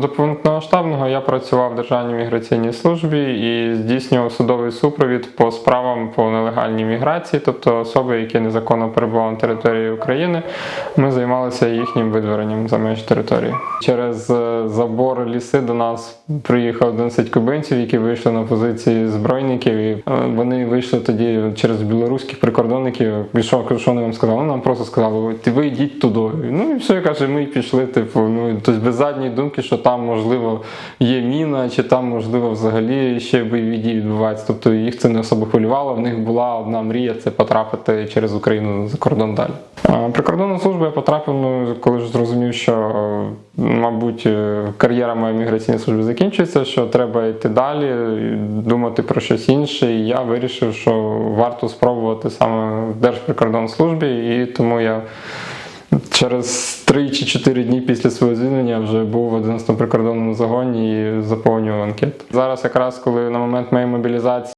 До повномасштабного я працював в Державній міграційній службі і здійснював судовий супровід по справам по нелегальній міграції, тобто особи, які незаконно перебували на території України. Ми займалися їхнім видворенням за межі території. Через е, забор ліси до нас приїхав 11 кубинців, які вийшли на позиції збройників. І е, вони вийшли тоді через білоруських прикордонників. І що, вони вам сказали? Ну, нам просто сказали, «Ой, ви йдіть туди. Ну і все, каже, ми пішли. Типу, ну тобто без задньої думки, що там можливо є міна, чи там можливо взагалі ще бойові дії відбуваються. Тобто їх це не особо хвилювало. В них була одна мрія це потрапити через Україну за кордон далі. Прикордонну службу я потрапив, ну, коли ж зрозумів, що мабуть е, кар'єра моєї міграційної служби закінчується, що треба йти далі, думати про щось інше. І я вирішив, що варто спробувати саме в Держприкордонслужбі, і тому я через 3 чи 4 дні після свого звільнення вже був в 11 прикордонному загоні і заповнював анкету. Зараз, якраз коли на момент моєї мобілізації.